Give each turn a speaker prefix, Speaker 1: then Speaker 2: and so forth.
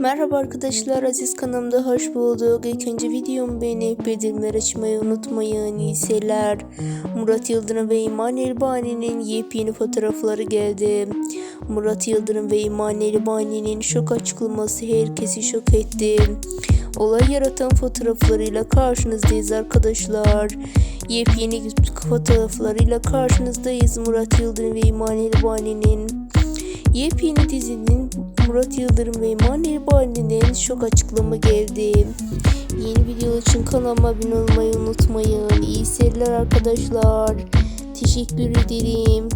Speaker 1: Merhaba arkadaşlar, Aziz kanalımda hoş bulduk. İlk önce videomu beğenip bildirimleri açmayı unutmayın. İyi. Murat Yıldırım ve İman Elbani'nin yepyeni fotoğrafları geldi. Murat Yıldırım ve İman Elbani'nin şok açıklaması herkesi şok etti. Olay yaratan fotoğraflarıyla karşınızdayız arkadaşlar. Yepyeni fotoğraflarıyla karşınızdayız Murat Yıldırım ve İman Elbani'nin. Yepyeni dizinin Murat Yıldırım ve İman Erbani'nin şok açıklama geldi. Yeni video için kanalıma abone olmayı unutmayın. İyi seyirler arkadaşlar. Teşekkür ederim.